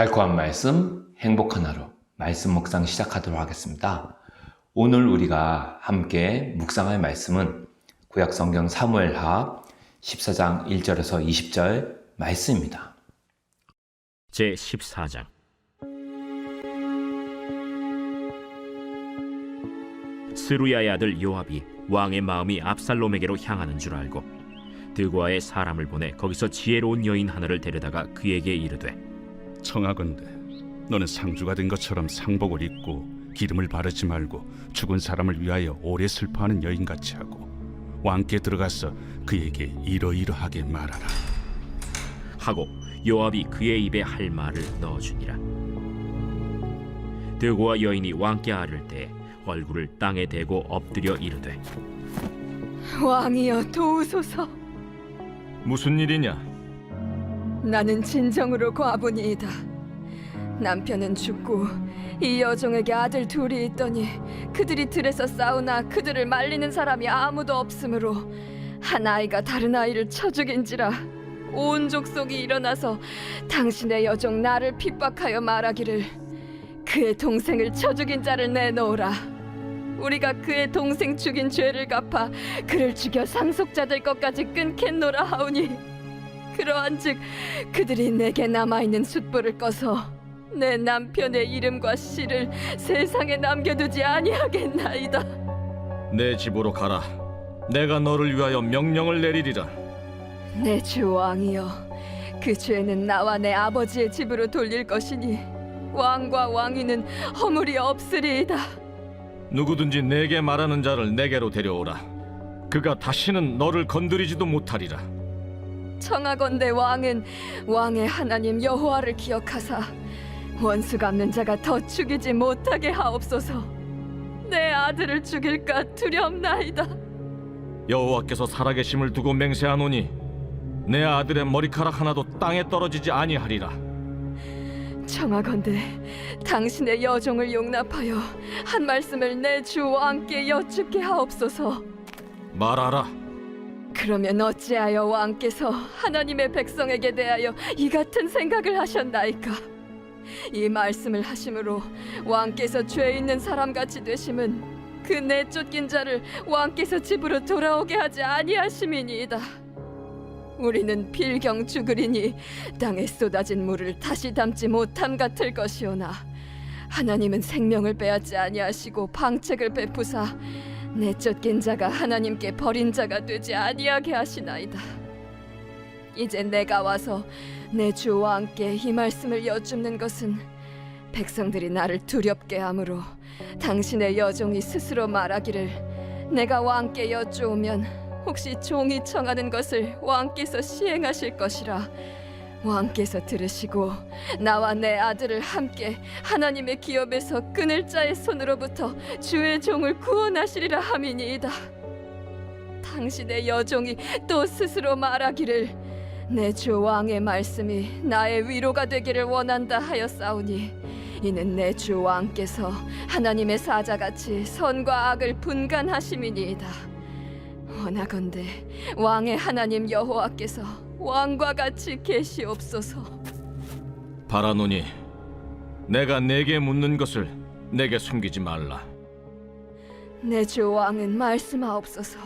달콤한 말씀, 행복한 하루, 말씀 묵상 시작하도록 하겠습니다. 오늘 우리가 함께 묵상할 말씀은 구약 성경 사무엘하 14장 1절에서 20절 말씀입니다. 제 14장 스루야의 아들 요압이 왕의 마음이 압살롬에게로 향하는 줄 알고 드고아의 사람을 보내 거기서 지혜로운 여인 하나를 데려다가 그에게 이르되 청하건대 너는 상주가 된 것처럼 상복을 입고 기름을 바르지 말고 죽은 사람을 위하여 오래 슬퍼하는 여인같이 하고 왕께 들어가서 그에게 이러이러하게 말하라. 하고 요압이 그의 입에 할 말을 넣어주니라. 드고아 여인이 왕께 아를 때 얼굴을 땅에 대고 엎드려 이르되 왕이여 도우소서. 무슨 일이냐? 나는 진정으로 과부니이다. 남편은 죽고 이 여종에게 아들 둘이 있더니 그들이 들에서 싸우나 그들을 말리는 사람이 아무도 없으므로 한 아이가 다른 아이를 쳐 죽인지라 온 족속이 일어나서 당신의 여종 나를 핍박하여 말하기를 그의 동생을 쳐 죽인 자를 내놓으라. 우리가 그의 동생 죽인 죄를 갚아 그를 죽여 상속자 될 것까지 끊겠노라 하오니 그러한즉 그들이 내게 남아 있는 숯불을 꺼서 내 남편의 이름과 씨를 세상에 남겨두지 아니하겠나이다. 내 집으로 가라. 내가 너를 위하여 명령을 내리리라. 내 주 왕이여, 그 죄는 나와 내 아버지의 집으로 돌릴 것이니 왕과 왕위는 허물이 없으리이다. 누구든지 내게 말하는 자를 내게로 데려오라. 그가 다시는 너를 건드리지도 못하리라. 청하건대 왕은 왕의 하나님 여호와를 기억하사 원수 갚는 자가 더 죽이지 못하게 하옵소서. 내 아들을 죽일까 두렵나이다. 여호와께서 살아계심을 두고 맹세하노니 내 아들의 머리카락 하나도 땅에 떨어지지 아니하리라. 청하건대 당신의 여종을 용납하여 한 말씀을 내 주 왕께 여쭙게 하옵소서. 말하라. 그러면 어찌하여 왕께서 하나님의 백성에게 대하여 이 같은 생각을 하셨나이까? 이 말씀을 하심으로 왕께서 죄 있는 사람 같이 되심은 그 내쫓긴 자를 왕께서 집으로 돌아오게 하지 아니하심이니이다. 우리는 필경 죽으리니 땅에 쏟아진 물을 다시 담지 못함 같을 것이오나 하나님은 생명을 빼앗지 아니하시고 방책을 베푸사 내쫓긴 자가 하나님께 버린 자가 되지 아니하게 하시나이다. 이제 내가 와서 내 주와 함께 이 말씀을 여쭙는 것은 백성들이 나를 두렵게 하므로 당신의 여종이 스스로 말하기를 내가 왕께 여쭈오면 혹시 종이 청하는 것을 왕께서 시행하실 것이라 왕께서 들으시고 나와 내 아들을 함께 하나님의 기업에서 끊을 자의 손으로부터 주의 종을 구원하시리라 함이니이다. 당신의 여종이 또 스스로 말하기를 내 주 왕의 말씀이 나의 위로가 되기를 원한다 하였사오니 이는 내 주 왕께서 하나님의 사자같이 선과 악을 분간하심이니이다. 원하건대 왕의 하나님 여호와께서 왕과 같이 계시옵소서. 바라노니 내가 내게 묻는 것을 내게 숨기지 말라. 내 주 왕은 말씀하옵소서.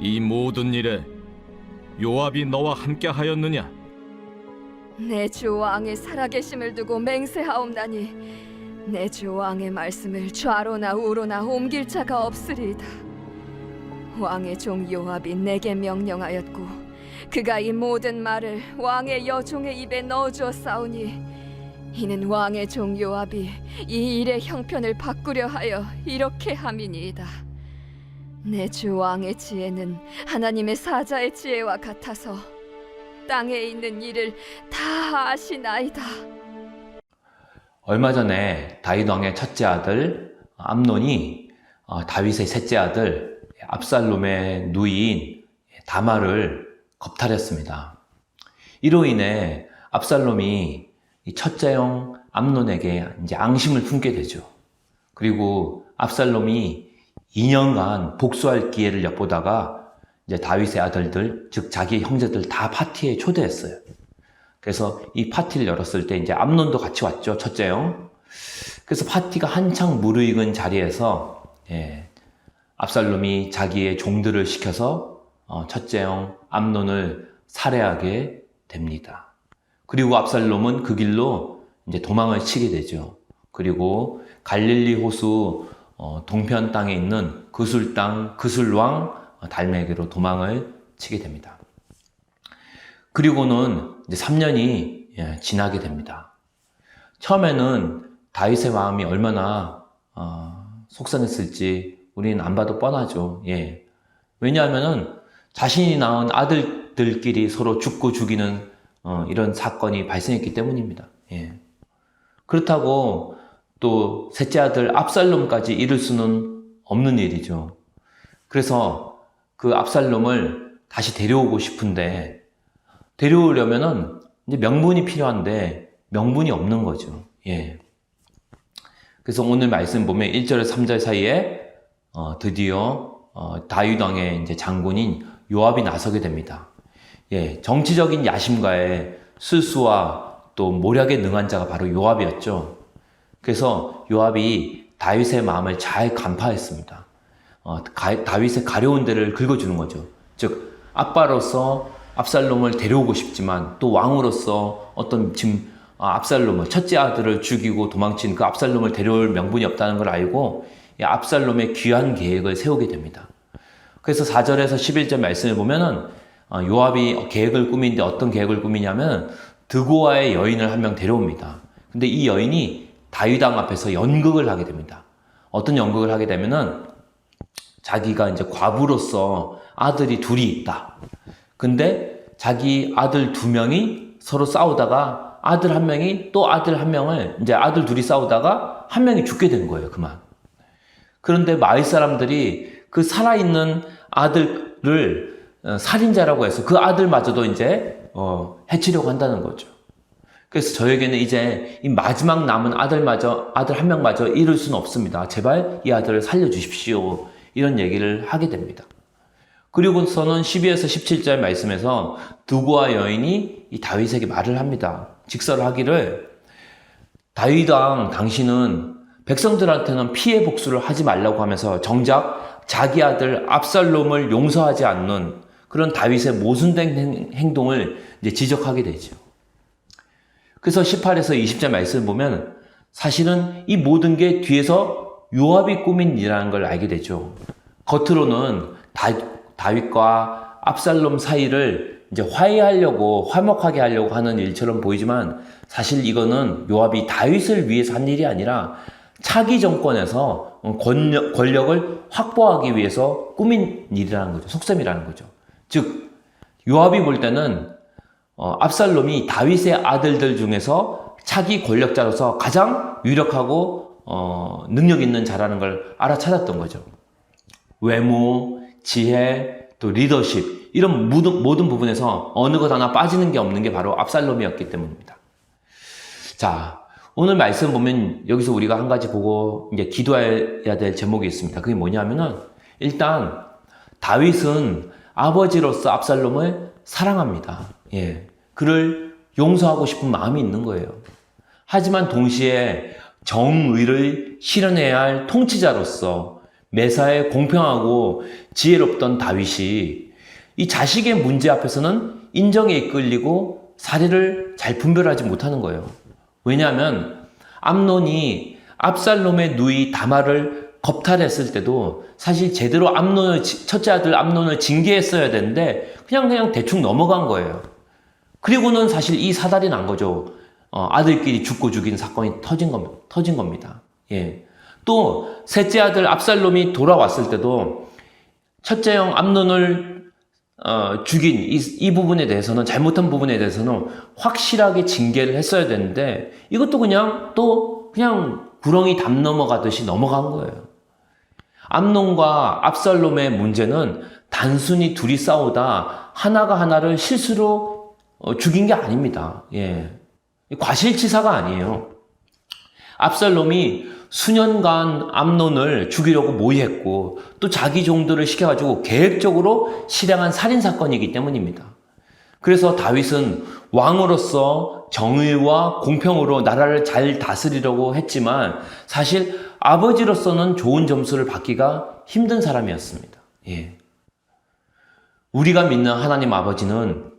이 모든 일에 요압이 너와 함께 하였느냐? 내 주 왕의 살아계심을 두고 맹세하옵나니 내 주 왕의 말씀을 좌로나 우로나 옮길 자가 없으리이다. 왕의 종 요압이 내게 명령하였고 그가 이 모든 말을 왕의 여종의 입에 넣어주었사오니 이는 왕의 종 요압이 이 일의 형편을 바꾸려 하여 이렇게 함이니이다. 내 주 왕의 지혜는 하나님의 사자의 지혜와 같아서 땅에 있는 일을 다 아시나이다. 얼마 전에 다윗 왕의 첫째 아들 암논이 어, 다윗의 셋째 아들 압살롬의 누이인 다마를 겁탈했습니다. 이로 인해 압살롬이 이 첫째 형 암논에게 이제 앙심을 품게 되죠. 그리고 압살롬이 2년간 복수할 기회를 엿보다가 이제 다윗의 아들들, 즉 자기 형제들 다 파티에 초대했어요. 그래서 이 파티를 열었을 때 이제 암론도 같이 왔죠. 첫째 형. 그래서 파티가 한창 무르익은 자리에서 예, 압살롬이 자기의 종들을 시켜서 어, 첫째 형 암론을 살해하게 됩니다. 그리고 압살롬은 그 길로 이제 도망을 치게 되죠. 그리고 갈릴리 호수 어, 동편 땅에 있는 그술 땅 그술왕 어, 달메게로 도망을 치게 됩니다. 그리고는 이제 3년이 예, 지나게 됩니다. 처음에는 다윗의 마음이 얼마나 어, 속상했을지 우리는 안 봐도 뻔하죠. 예. 왜냐하면은 자신이 낳은 아들들끼리 서로 죽고 죽이는 어, 이런 사건이 발생했기 때문입니다. 예. 그렇다고 또 셋째 아들 압살롬까지 이룰 수는 없는 일이죠. 그래서 그 압살롬을 다시 데려오고 싶은데 데려오려면은 이제 명분이 필요한데 명분이 없는 거죠. 예. 그래서 오늘 말씀 보면 1절에서 3절 사이에 어, 드디어 어, 다윗 왕의 이제 장군인 요압이 나서게 됩니다. 예, 정치적인 야심가의 술수와 또 모략에 능한 자가 바로 요압이었죠. 그래서 요압이 다윗의 마음을 잘 간파했습니다. 어, 가- 다윗의 가려운 데를 긁어주는 거죠. 즉 아빠로서 압살롬을 데려오고 싶지만 또 왕으로서 어떤 지금 아, 압살롬을 첫째 아들을 죽이고 도망친 그 압살롬을 데려올 명분이 없다는 걸 알고 이 압살롬의 귀한 계획을 세우게 됩니다. 그래서 4절에서 11절 말씀을 보면은 어, 요압이 계획을 꾸미는데 어떤 계획을 꾸미냐면 드고아의 여인을 한 명 데려옵니다. 근데 이 여인이 다윗왕 앞에서 연극을 하게 됩니다. 어떤 연극을 하게 되면은 자기가 이제 과부로서 아들이 둘이 있다. 근데 자기 아들 두 명이 서로 싸우다가 아들 한 명이 또 아들 한 명을 이제 아들 둘이 싸우다가 한 명이 죽게 된 거예요. 그만. 그런데 마을 사람들이 그 살아있는 아들을 어, 살인자라고 해서 그 아들마저도 이제 어, 해치려고 한다는 거죠. 그래서 저에게는 이제 이 마지막 남은 아들마저 아들 한 명마저 잃을 수는 없습니다. 제발 이 아들을 살려주십시오. 이런 얘기를 하게 됩니다. 그리고서는 12에서 17절 말씀에서 두고와 여인이 이 다윗에게 말을 합니다. 직설을 하기를 다윗 왕 당신은 백성들한테는 피해 복수를 하지 말라고 하면서 정작 자기 아들 압살롬을 용서하지 않는 그런 다윗의 모순된 행- 행동을 이제 지적하게 되죠. 그래서 18에서 20절 말씀을 보면 사실은 이 모든 게 뒤에서 요압이 꾸민 일이라는 걸 알게 되죠. 겉으로는 다, 다윗과 압살롬 사이를 이제 화해하려고 화목하게 하려고 하는 일처럼 보이지만 사실 이거는 요압이 다윗을 위해서 한 일이 아니라 차기 정권에서 권력, 권력을 확보하기 위해서 꾸민 일이라는 거죠. 속셈이라는 거죠. 즉 요압이 볼 때는 어, 압살롬이 다윗의 아들들 중에서 차기 권력자로서 가장 유력하고 어, 능력 있는 자라는 걸 알아차렸던 거죠. 외모, 지혜, 또 리더십 이런 모든, 모든 부분에서 어느 것 하나 빠지는 게 없는 게 바로 압살롬이었기 때문입니다. 자, 오늘 말씀 보면 여기서 우리가 한 가지 보고 이제 기도해야 될 제목이 있습니다. 그게 뭐냐면은 일단 다윗은 아버지로서 압살롬을 사랑합니다. 예. 그를 용서하고 싶은 마음이 있는 거예요. 하지만 동시에 정의를 실현해야 할 통치자로서 매사에 공평하고 지혜롭던 다윗이 이 자식의 문제 앞에서는 인정에 이끌리고 사례를 잘 분별하지 못하는 거예요. 왜냐하면 암논이 압살롬의 누이 다말을 겁탈했을 때도 사실 제대로 암논을 지- 첫째 아들 암논을 징계했어야 되는데 그냥 그냥 대충 넘어간 거예요. 그리고는 사실 이 사달이 난 거죠. 어, 아들끼리 죽고 죽인 사건이 터진 겁니다. 터진 겁니다. 예. 또 셋째 아들 압살롬이 돌아왔을 때도 첫째 형 암논을 어, 죽인 이, 이 부분에 대해서는 잘못한 부분에 대해서는 확실하게 징계를 했어야 되는데 이것도 그냥 또 그냥 구렁이 담 넘어가듯이 넘어간 거예요. 암논과 압살롬의 문제는 단순히 둘이 싸우다 하나가 하나를 실수로 어, 죽인 게 아닙니다. 예. 과실치사가 아니에요. 압살롬이 수년간 암논을 죽이려고 모의했고 또 자기 종들을 시켜가지고 계획적으로 실행한 살인 사건이기 때문입니다. 그래서 다윗은 왕으로서 정의와 공평으로 나라를 잘 다스리려고 했지만 사실 아버지로서는 좋은 점수를 받기가 힘든 사람이었습니다. 예. 우리가 믿는 하나님 아버지는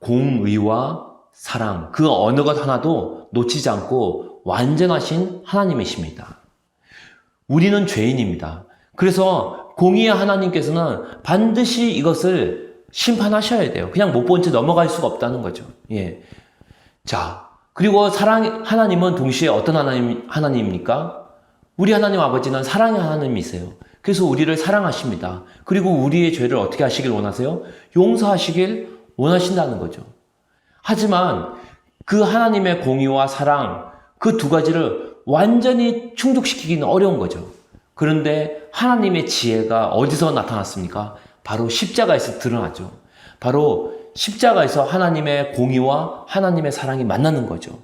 공의와 사랑, 그 어느 것 하나도 놓치지 않고 완전하신 하나님이십니다. 우리는 죄인입니다. 그래서 공의의 하나님께서는 반드시 이것을 심판하셔야 돼요. 그냥 못 본 채 넘어갈 수가 없다는 거죠. 예. 자, 그리고 사랑, 하나님은 동시에 어떤 하나님, 하나님입니까? 우리 하나님 아버지는 사랑의 하나님이세요. 그래서 우리를 사랑하십니다. 그리고 우리의 죄를 어떻게 하시길 원하세요? 용서하시길 원하신다는 거죠. 하지만 그 하나님의 공의와 사랑, 그 두 가지를 완전히 충족시키기는 어려운 거죠. 그런데 하나님의 지혜가 어디서 나타났습니까? 바로 십자가에서 드러나죠. 바로 십자가에서 하나님의 공의와 하나님의 사랑이 만나는 거죠.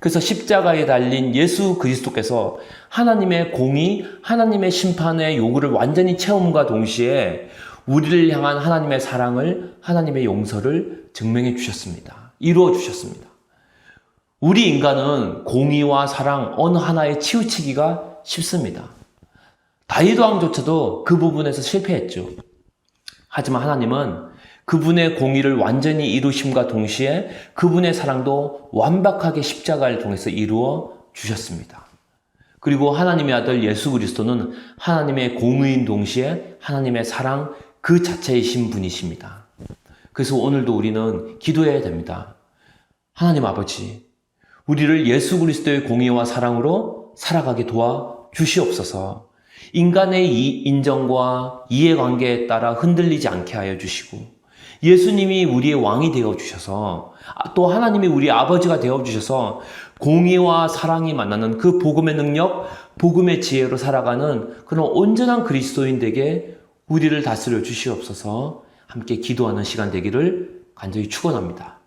그래서 십자가에 달린 예수 그리스도께서 하나님의 공의, 하나님의 심판의 요구를 완전히 채움과 동시에 우리를 향한 하나님의 사랑을, 하나님의 용서를 증명해 주셨습니다. 이루어 주셨습니다. 우리 인간은 공의와 사랑 어느 하나에 치우치기가 쉽습니다. 다윗 왕조차도 그 부분에서 실패했죠. 하지만 하나님은 그분의 공의를 완전히 이루심과 동시에 그분의 사랑도 완벽하게 십자가를 통해서 이루어 주셨습니다. 그리고 하나님의 아들 예수 그리스도는 하나님의 공의인 동시에 하나님의 사랑 그 자체이신 분이십니다. 그래서 오늘도 우리는 기도해야 됩니다. 하나님 아버지, 우리를 예수 그리스도의 공의와 사랑으로 살아가게 도와 주시옵소서. 인간의 이 인정과 이해관계에 따라 흔들리지 않게 하여 주시고, 예수님이 우리의 왕이 되어 주셔서, 또 하나님이 우리 아버지가 되어 주셔서, 공의와 사랑이 만나는 그 복음의 능력, 복음의 지혜로 살아가는 그런 온전한 그리스도인에게 우리를 다스려 주시옵소서 함께 기도하는 시간 되기를 간절히 축원합니다.